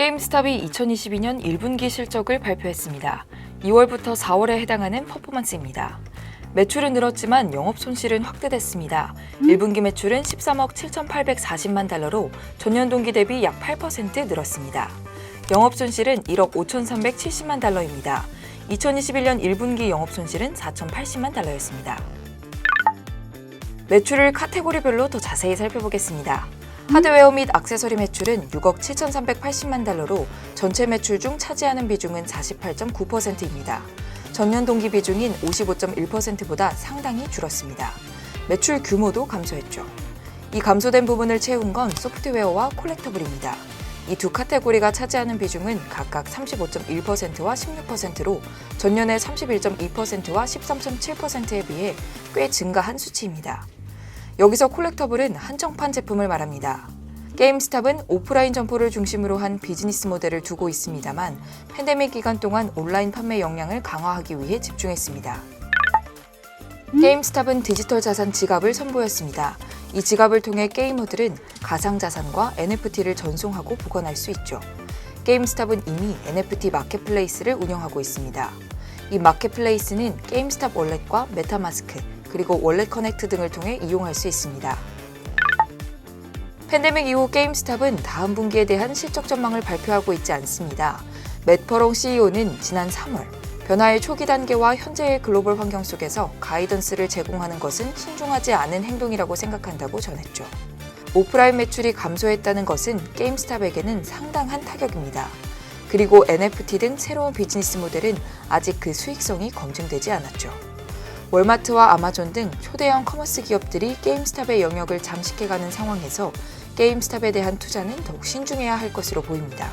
게임스탑이 2022년 1분기 실적을 발표했습니다. 2월부터 4월에 해당하는 퍼포먼스입니다. 매출은 늘었지만 영업 손실은 확대됐습니다. 1분기 매출은 13억 7,840만 달러로 전년 동기 대비 약 8% 늘었습니다. 영업 손실은 1억 5,370만 달러입니다. 2021년 1분기 영업 손실은 4,080만 달러였습니다. 매출을 카테고리별로 더 자세히 살펴보겠습니다. 하드웨어 및 액세서리 매출은 6억 7,380만 달러로 전체 매출 중 차지하는 비중은 48.9%입니다. 전년 동기 비중인 55.1%보다 상당히 줄었습니다. 매출 규모도 감소했죠. 이 감소된 부분을 채운 건 소프트웨어와 콜렉터블입니다. 이 두 카테고리가 차지하는 비중은 각각 35.1%와 16%로 전년의 31.2%와 13.7%에 비해 꽤 증가한 수치입니다. 여기서 콜렉터블은 한정판 제품을 말합니다. 게임스탑은 오프라인 점포를 중심으로 한 비즈니스 모델을 두고 있습니다만 팬데믹 기간 동안 온라인 판매 역량을 강화하기 위해 집중했습니다. 게임스탑은 디지털 자산 지갑을 선보였습니다. 이 지갑을 통해 게이머들은 가상 자산과 NFT를 전송하고 보관할 수 있죠. 게임스탑은 이미 NFT 마켓플레이스를 운영하고 있습니다. 이 마켓플레이스는 게임스탑 월렛과 메타마스크, 그리고 월렛 커넥트 등을 통해 이용할 수 있습니다. 팬데믹 이후 게임스탑은 다음 분기에 대한 실적 전망을 발표하고 있지 않습니다. 맷 퍼롱 CEO는 지난 3월 변화의 초기 단계와 현재의 글로벌 환경 속에서 가이던스를 제공하는 것은 신중하지 않은 행동이라고 생각한다고 전했죠. 오프라인 매출이 감소했다는 것은 게임스탑에게는 상당한 타격입니다. 그리고 NFT 등 새로운 비즈니스 모델은 아직 그 수익성이 검증되지 않았죠. 월마트와 아마존 등 초대형 커머스 기업들이 게임스탑의 영역을 잠식해가는 상황에서 게임스탑에 대한 투자는 더욱 신중해야 할 것으로 보입니다.